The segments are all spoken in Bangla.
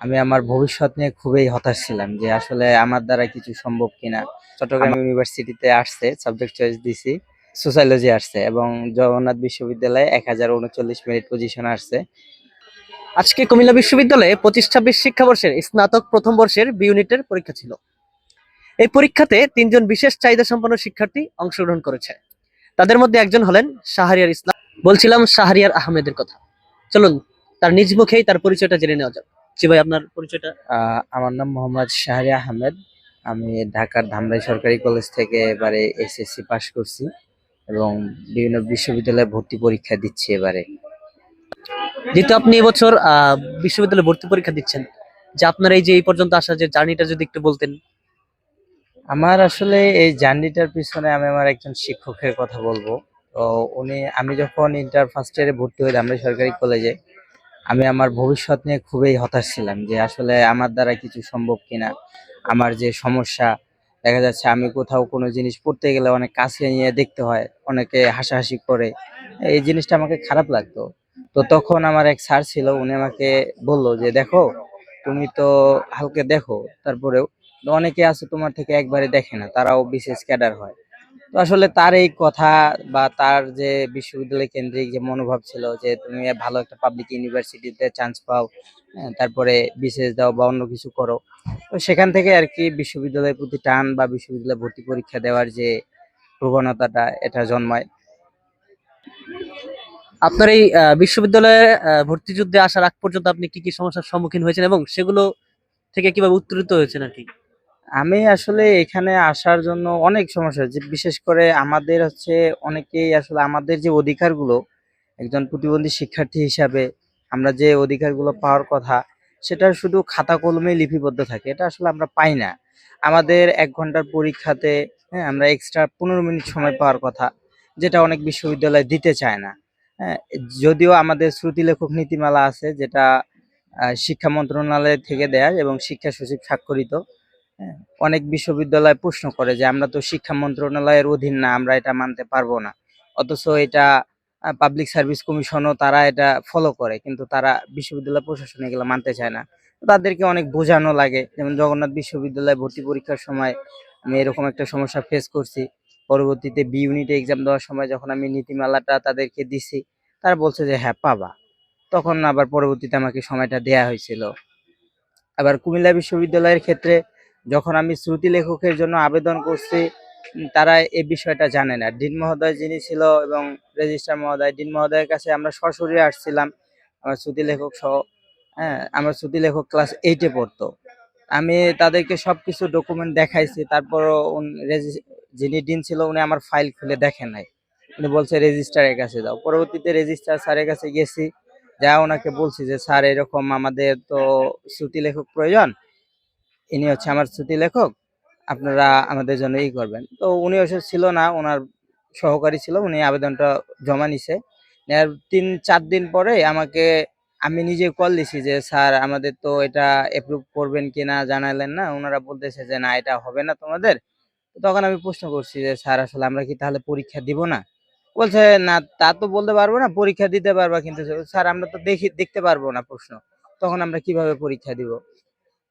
আমি আমার ভবিষ্যৎ নিয়ে খুবই হতাশ ছিলাম যে আসলে আমার দ্বারা কিছু সম্ভব কিনা। চট্টগ্রাম ইউনিভার্সিটিতে আসছে সাবজেক্ট চয়েস দিছি সোশ্যালজি আসছে এবং জগন্নাথ বিশ্ববিদ্যালয়ে এক হাজার উনচল্লিশ মেরিট পজিশন আসছে। আজকে কুমিল্লা বিশ্ববিদ্যালয়ে পঁচিশ ছাব্বিশ শিক্ষাবর্ষের স্নাতক প্রথম বর্ষের বি ইউনিটের পরীক্ষা ছিল। এই পরীক্ষাতে তিনজন বিশেষ চাহিদা সম্পন্ন শিক্ষার্থী অংশগ্রহণ করেছে। তাদের মধ্যে একজন হলেন শাহরিয়ার ইসলাম। বলছিলাম শাহরিয়ার আহমেদের কথা। চলুন তার নিজ মুখেই তার পরিচয়টা জেনে নেওয়া যাক। জি ভাই আপনার পরিচয়টা? আমার নাম মোহাম্মদ শাহরি আহমেদ। আমি ঢাকার ধামরাই সরকারি কলেজ থেকে এবারে এসএসসি পাশ করছি এবং বিভিন্ন বিশ্ববিদ্যালয়ে ভর্তি পরীক্ষা দিচ্ছি এবারে। যেহেতু আপনি এবছর বিশ্ববিদ্যালয়ে ভর্তি পরীক্ষা দিচ্ছেন যে আপনার এই যে এই পর্যন্ত আসা যে জার্নিটা যদি একটু বলতেন। আমার আসলে এই জার্নিটার পিছনে আমি আমার একজন শিক্ষকের কথা বলব। তো উনি আমি যখন ইন্টার ফার্স্ট ইয়ারে ভর্তি হই ধামরাই সরকারি কলেজে আমি আমার ভবিষ্যৎ নিয়ে খুবই হতাশ ছিলাম যে আসলে আমার দ্বারা কিছু সম্ভব কিনা। আমার যে সমস্যা, দেখা যাচ্ছে আমি কোথাও কোনো জিনিস পড়তে গেলে অনেক কাছে নিয়ে দেখতে হয়, অনেকে হাসাহাসি করে। এই জিনিসটা আমাকে খারাপ লাগতো। তো তখন আমার এক স্যার ছিল, উনি আমাকে বলল যে, দেখো, তুমি তো হালকে দেখো, তারপরেও অনেকে আছে তোমার থেকে একবারে দেখে না, তারাও বিশেষ ক্যাডার হয়। তো আসলে তার এই কথা বা তার যে বিশ্ববিদ্যালয় কেন্দ্রিক যে মনোভাব ছিল যে তুমি ভালো একটা পাবলিক ইউনিভার্সিটিতে চান্স পাও হ্যাঁ, তারপরে বিশেষ দাও বা অন্য কিছু করো তো সেখান থেকে আর কি বিশ্ববিদ্যালয়ের প্রতি টান বা বিশ্ববিদ্যালয়ে ভর্তি পরীক্ষা দেওয়ার যে প্রবণতাটা এটা জন্মায়। আপনার এই বিশ্ববিদ্যালয়ে ভর্তি যুদ্ধে আসার আগ পর্যন্ত আপনি কি কি সমস্যার সম্মুখীন হয়েছেন এবং সেগুলো থেকে কীভাবে উত্তরিত হয়েছেন আর কি? আমি আসলে এখানে আসার জন্য অনেক সমস্যা বিশেষ করে আমাদের হচ্ছে অনেকেই আসলে আমাদের যে অধিকারগুলো, একজন প্রতিবন্ধী শিক্ষার্থী হিসাবে আমরা যে অধিকারগুলো পাওয়ার কথা, সেটা শুধু খাতা কলমে লিপিবদ্ধ থাকে। এটা আসলে আমরা পাই না। আমাদের এক ঘণ্টার পরীক্ষাতে হ্যাঁ আমরা এক্সট্রা পনেরো মিনিট সময় পাওয়ার কথা, যেটা অনেক বিশ্ববিদ্যালয় দিতে চায় না। হ্যাঁ যদিও আমাদের শ্রুতি লেখক নীতিমালা আছে, যেটা শিক্ষা মন্ত্রণালয় থেকে দেয় এবং শিক্ষা সচিব স্বাক্ষরিত। অনেক বিশ্ববিদ্যালয় প্রশ্ন করে যে, আমরা তো শিক্ষা মন্ত্রণালয়ের অধীন না, আমরা এটা মানতে পারব না। অথচ এটা পাবলিক সার্ভিস কমিশনও তারা এটা ফলো করে, কিন্তু তারা বিশ্ববিদ্যালয় প্রশাসন এগুলো মানতে চায় না। তাদেরকে অনেক বোঝানো লাগে। যেমন জগন্নাথ বিশ্ববিদ্যালয়ে ভর্তি পরীক্ষার সময় আমি এরকম একটা সমস্যা ফেস করছি। পরবর্তীতে বি ইউনিটে এক্সাম দেওয়ার সময় যখন আমি নীতিমালাটা তাদেরকে দিছি, তারা বলছে যে হ্যাঁ পাবা। তখন আবার পরবর্তীতে আমাকে সময়টা দেয়া হয়েছিল। আবার কুমিল্লা বিশ্ববিদ্যালয়ের ক্ষেত্রে যখন আমি শ্রুতি লেখকের জন্য আবেদন করছি তারা এই বিষয়টা জানে না। ডিন মহোদয় যিনি ছিল এবং রেজিস্ট্রার মহোদয়, ডিন মহোদয়ের কাছে আমরা সরাসরি আসছিলাম, আমার শ্রুতি লেখক সহ হ্যাঁ আমার শ্রুতি লেখক ক্লাস এইটে পড়তো। আমি তাদেরকে সবকিছু ডকুমেন্ট দেখাইছি, তারপরও যিনি ডিন ছিল উনি আমার ফাইল খুলে দেখে নাই। উনি বলছে, রেজিস্ট্রারের কাছে যাও। পরবর্তীতে রেজিস্ট্রার স্যারের কাছে গেছি, যা ওনাকে বলছি যে, স্যার, এরকম আমাদের তো শ্রুতি লেখক প্রয়োজন ইনি হচ্ছে আমার শ্রুতি লেখক। আপনারা আমাদের জন্য ই করবেন। তো উনি অবশ্য ছিল না, ওনার সহকারী ছিল, উনি আবেদনটা জমা নিছে। তিন, চার দিন পরে আমাকে, আমি নিজে কল দিছি যে, স্যার, আমাদের তো এটা অ্যাপ্রুভ করবেন কিনা জানালেন না? ওনারা বলতেছে যে, না, এটা হবে না তোমাদের। তখন আমি প্রশ্ন করছি যে, স্যার, আসলে আমরা কি তাহলে পরীক্ষা দিব না? বলছে, না, তা তো বলতে পারব না, পরীক্ষা দিতে পারবা কিন্তু। স্যার, আমরা তো দেখি, দেখতে পারব না প্রশ্ন। তখন আমরা কীভাবে পরীক্ষা দিব?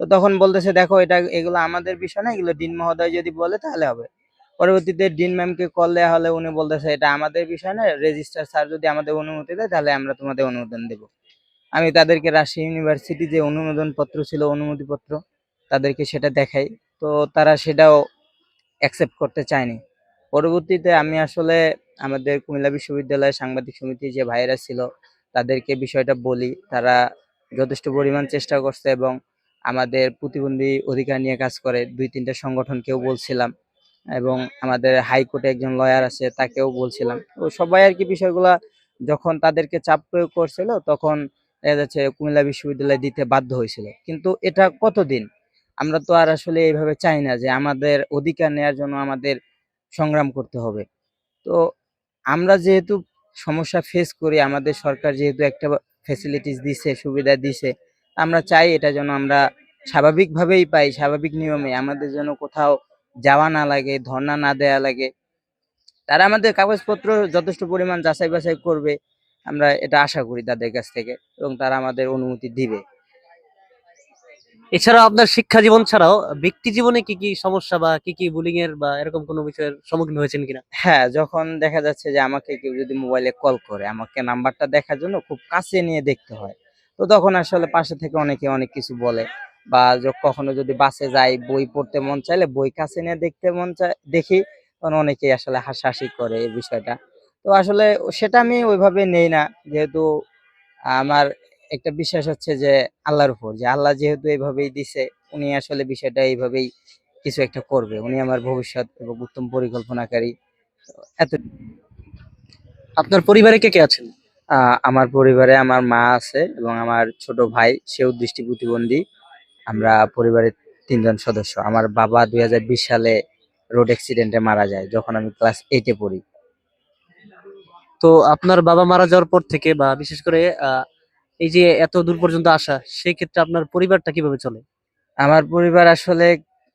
তো তখন বলতেছে, দেখো, এটা এগুলো আমাদের বিষয় না, এগুলো ডিন মহোদয় যদি বলে তাহলে হবে। পরবর্তীতে ডিন ম্যামকে কল দেওয়া হলে উনি বলতেছে, এটা আমাদের বিষয় না, রেজিস্টার স্যার যদি আমাদের অনুমতি দেয়, তাহলে আমরা তোমাদের অনুমোদন দেব। আমি তাদেরকে রাজশাহী ইউনিভার্সিটি যে অনুমোদন পত্র ছিল অনুমতি পত্র তাদেরকে সেটা দেখাই। তো তারা সেটাও অ্যাকসেপ্ট করতে চায়নি। পরবর্তীতে আমি আসলে আমাদের কুমিল্লা বিশ্ববিদ্যালয়ের সাংবাদিক সমিতি যে ভাইয়েরা ছিল, তাদেরকে বিষয়টা বলি। তারা যথেষ্ট পরিমাণ চেষ্টা করছে এবং আমাদের প্রতিবন্ধী অধিকার নিয়ে কাজ করে। দুই, তিনটা সংগঠনকেও বলছিলাম এবং আমাদের হাইকোর্টে একজন লয়ার আছে, তাকেও বলছিলাম। তো সবাই আর কি বিষয়গুলা যখন তাদেরকে চাপ প্রয়োগ করছিল, তখন দেখা যাচ্ছে কুমিল্লা বিশ্ববিদ্যালয় দিতে বাধ্য হয়েছিল। কিন্তু এটা কতদিন? আমরা তো আর আসলে এইভাবে চাই না যে আমাদের অধিকার নেয়ার জন্য আমাদের সংগ্রাম করতে হবে। তো আমরা যেহেতু সমস্যা ফেস করি, আমাদের সরকার যেহেতু একটা ফ্যাসিলিটিস দিছে, সুবিধা দিছে আমরা চাই এটা যেন আমরা স্বাভাবিকভাবেই পাই স্বাভাবিক নিয়মে। আমাদের যেন কোথাও যাওয়া না লাগে ধর্ণা না দেয়া লাগে। তারা আমাদের কাগজপত্র যথেষ্ট পরিমাণ যাচাই বাছাই করবে। আমরা এটা আশা করি তাদের কাছ থেকে এবং তারা আমাদের অনুমতি দিবে। এছাড়াও আপনার শিক্ষা জীবন ছাড়াও ব্যক্তি জীবনে কি কি সমস্যা বা কি কি বুলিং এর বা এরকম কোনো বিষয়ের সম্মুখীন হয়েছেন কিনা? হ্যাঁ যখন দেখা যাচ্ছে যে আমাকে কেউ যদি মোবাইলে কল করে আমাকে নাম্বারটা দেখার জন্য খুব কাছে নিয়ে দেখতে হয়। তো তখন আসলে পাশে থেকে অনেকে অনেক কিছু বলে বা কখনো যদি বাসে যাই, বই পড়তে মন চাইলে বই কাছে নিয়ে দেখতে মন চাই দেখি, তখন অনেকেই আসলে হাসাহাসি করে এই বিষয়টা। তো আসলে সেটা আমি ওইভাবে নেই না, যেহেতু আমার একটা বিশ্বাস হচ্ছে যে আল্লাহর উপর, যে আল্লাহ যেহেতু এইভাবেই দিছে, উনি আসলে বিষয়টা এইভাবেই কিছু একটা করবে, উনি আমার ভবিষ্যৎ এবং উত্তম পরিকল্পনাকারী। এত আপনার পরিবারে কে কে আছেন? আমার পরিবারে আমার মা আছে এবং আমার ছোট ভাই সেও দৃষ্টি প্রতিবন্ধী। আমরা পরিবারের তিনজন সদস্য। আমার বাবা দুই হাজার বিশ সালে রোড অ্যাক্সিডেন্টে মারা যায় যখন আমি ক্লাস এইটে পড়ি। তো আপনার বাবা মারা যাওয়ার পর থেকে বা বিশেষ করে আহ, এই যে এত দূর পর্যন্ত আসা সেই ক্ষেত্রে আপনার পরিবারটা কীভাবে চলে? আমার পরিবার আসলে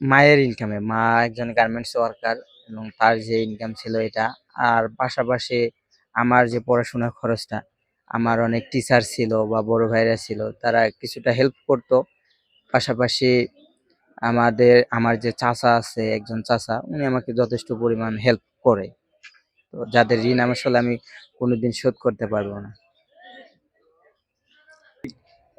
মায়ের ইনকামে মা একজন গার্মেন্টস ওয়ার্কার এবং তার যে ইনকাম ছিল এটা। আর পাশাপাশি আমার যে পড়াশোনার খরচটা, আমার অনেক টিচার ছিল বা বড় ভাইরা ছিল, তারা কিছুটা হেল্প করতো। পাশাপাশি আমাদের, আমার যে চাচা আছে, একজন চাচা, উনি আমাকে যথেষ্ট পরিমাণ হেল্প করে। তো যাদের ঋণ আমি আসলে আমি কোনোদিন শোধ করতে পারব না।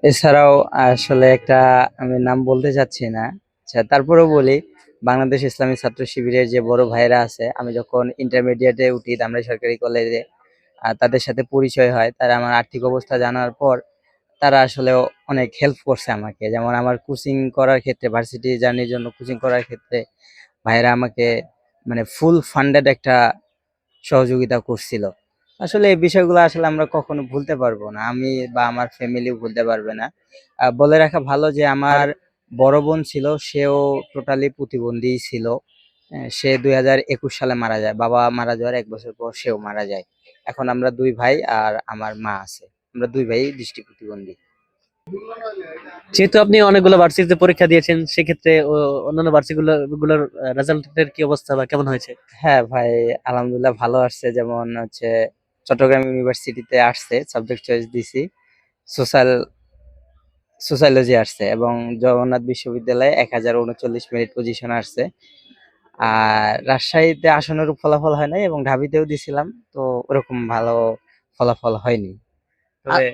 এছাড়াও আসলে একটা আমি নাম বলতে চাচ্ছি না আচ্ছা তারপরেও বলি, বাংলাদেশ ইসলামী ছাত্র শিবিরের যে বড় ভাইরা আছে, আমি যখন ইন্টারমিডিয়েটে উঠি, ধামরাই সরকারি কলেজে তাদের সাথে পরিচয় হয়, তারা আমার আর্থিক অবস্থা জানার পর তারা আসলে অনেক হেল্প করছে আমাকে। যেমন আমার কোচিং করার ক্ষেত্রে ভার্সিটি জার্নির জন্য কোচিং করার ক্ষেত্রে ভাইরা আমাকে মানে ফুল ফান্ডেড একটা সহযোগিতা করছিল। আসলে এই বিষয়গুলো আসলে আমরা কখনো ভুলতে পারব না। আমি বা আমার ফ্যামিলিও ভুলতে পারবে না। বলে রাখা ভালো যে আমার বড় বোন ছিল, সেও টোটালি প্রতিবন্ধী ছিল। সে দুই হাজার একুশ সালে মারা যায়, বাবা মারা যাওয়ার এক বছর পর সেও মারা যায়। এখন আমরা দুই ভাই আর আমার মা আছে। আমরা দুই ভাই দৃষ্টি প্রতিবন্ধী। যেহেতু আপনি অনেকগুলো ভার্সিটিতে পরীক্ষা দিয়েছেন সেক্ষেত্রে অন্যান্য ভার্সিটিগুলো গুলোর রেজাল্টের কি অবস্থা বা কেমন হয়েছে? হ্যাঁ ভাই আলহামদুলিল্লাহ ভালো আসছে। যেমন হচ্ছে চট্টগ্রাম ইউনিভার্সিটিতে আসছে সাবজেক্ট চয়েস দিছি। সোশ্যাল সোশ্যালজি আসছে এবং জগন্নাথ বিশ্ববিদ্যালয়ে এক হাজার উনচল্লিশ মেরিট পজিশন আসছে। আর রাজশাহীতে আসনের ফলাফল হয় নাই এবং ঢাবিতেও দিছিলাম তো ওরকম ভালো ফলাফল হয়নি। তবে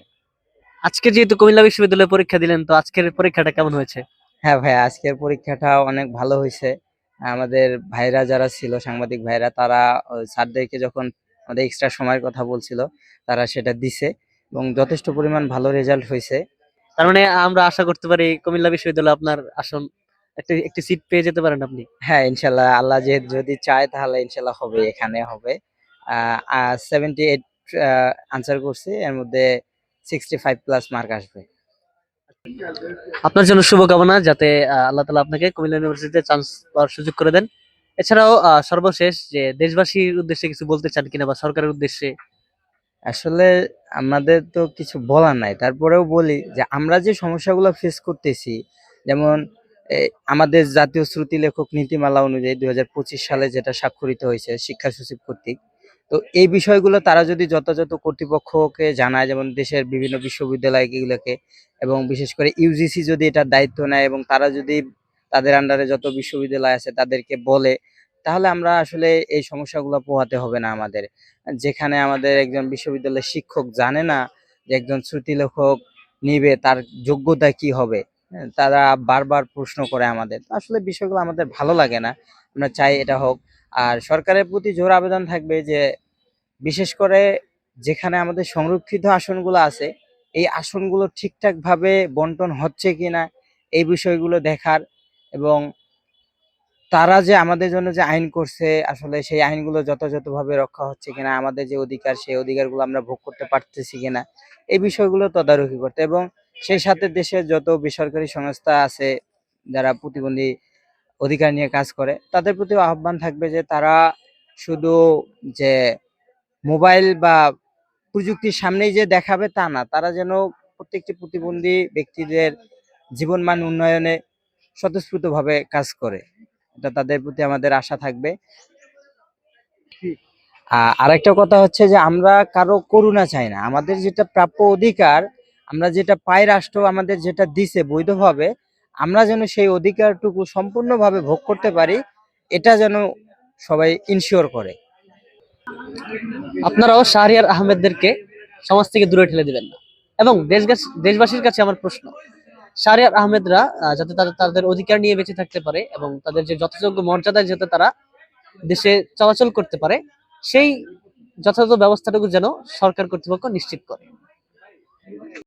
আজকে যেহেতু কুমিল্লা বিশ্ববিদ্যালয়ে পরীক্ষা দিলেন তো আজকের পরীক্ষাটা কেমন হয়েছে? হ্যাঁ ভাই আজকের পরীক্ষাটা অনেক ভালো হয়েছে। আমাদের ভাইরা যারা ছিল সাংবাদিক ভাইরা তারা স্যারদেরকে যখন আমাদের এক্সট্রা সময়ের কথা বলছিল তারা সেটা দিছে এবং যথেষ্ট পরিমাণ ভালো রেজাল্ট হয়েছে। তার মানে আমরা আশা করতে পারি কুমিল্লা বিশ্ববিদ্যালয়ে আপনার আসন একটি একটি সিট পেয়ে যেতে পারেন আপনি? হ্যাঁ ইনশাল্লাহ। আল্লাহ যে যদি চায় তাহলে ইনশাল্লাহ হবে এখানে হবে। সেভেন্টি এইট আনসার করছি। এর মধ্যে সিক্সটি ফাইভ প্লাস মার্ক আসবে। আপনার জন্য শুভকামনা যাতে আল্লাহ তালা আপনাকে কুমিল্লা ইউনিভার্সিটিতে চান্স পাওয়ার সুযোগ করে দেন। এছাড়াও সর্বশেষ যে দেশবাসীর উদ্দেশ্যে কিছু বলতে চান কিনা বা সরকারের উদ্দেশ্যে? আসলে আমাদের তো কিছু বলার নাই। তারপরেও বলি যে আমরা যে সমস্যাগুলো ফেস করতেছি যেমন আমাদের জাতীয় শ্রুতি লেখক নীতিমালা অনুযায়ী দুই হাজার পঁচিশ সালে যেটা স্বাক্ষরিত হয়েছে শিক্ষা সচিব কর্তৃক, তো এই বিষয়গুলো তারা যদি যথাযথ কর্তৃপক্ষকে জানায়, যেমন দেশের বিভিন্ন বিশ্ববিদ্যালয়গুলোকে এবং বিশেষ করে ইউজিসি যদি এটার দায়িত্ব নেয় এবং তারা যদি তাদের আন্ডারে যত বিশ্ববিদ্যালয় আছে তাদেরকে বলে, তাহলে আমরা আসলে এই সমস্যাগুলো পোহাতে হবে না আমাদের। যেখানে আমাদের একজন বিশ্ববিদ্যালয়ের শিক্ষক জানে না যে একজন শ্রুতি লেখক নিবে, তার যোগ্যতা কি হবে। তারা বারবার প্রশ্ন করে আমাদের। আসলে বিষয়গুলো আমাদের ভালো লাগে না। আমরা চাই এটা হোক। আর সরকারের প্রতি জোর আবেদন থাকবে যে, বিশেষ করে যেখানে আমাদের সংরক্ষিত আসনগুলো আছে, এই আসনগুলো ঠিকঠাকভাবে বন্টন হচ্ছে কিনা, এই বিষয়গুলো দেখার এবং তারা যে আমাদের জন্য যে আইন করছে, আসলে সেই আইনগুলো যথাযথভাবে রক্ষা হচ্ছে কিনা, আমাদের যে অধিকার, সেই অধিকারগুলো আমরা ভোগ করতে পারতেছি কিনা, এই বিষয়গুলো তদারকি করতে। এবং সেই সাথে দেশে যত বেসরকারি সংস্থা আছে, যারা প্রতিবন্ধী অধিকার নিয়ে কাজ করে, তাদের প্রতি আহ্বান থাকবে যে তারা শুধু যে মোবাইল বা প্রযুক্তির সামনেই যে দেখাবে তা না, তারা যেন প্রত্যেকটি প্রতিবন্ধী ব্যক্তিদের জীবনমান উন্নয়নে স্বতঃস্ফূর্তভাবে কাজ করে। এটা তাদের প্রতি আমাদের আশা থাকবে। আরেকটা কথা হচ্ছে যে আমরা কারও করুণা চাই না। আমাদের যেটা প্রাপ্য অধিকার আমরা যেটা পাই রাষ্ট্র আমাদের যেটা দিছে বৈধভাবে আমরা যেন সেই অধিকারটুকু সম্পূর্ণভাবে ভোগ করতে পারি এটা যেন সবাই ইনশিওর করে। আপনারাও শাহরিয়ার আহমেদদেরকে সমাজ থেকে দূরে ঠেলে দিবেন না। এবং দেশবাসীর কাছে আমার প্রশ্ন শাহরিয়ার আহমেদরা আহ, যাতে তারা তাদের অধিকার নিয়ে বেঁচে থাকতে পারে এবং তাদের যে যথাযোগ্য মর্যাদায় যাতে তারা দেশে চলাচল করতে পারে সেই যথাযথ ব্যবস্থাটুকু যেন সরকার কর্তৃপক্ষ নিশ্চিত করে।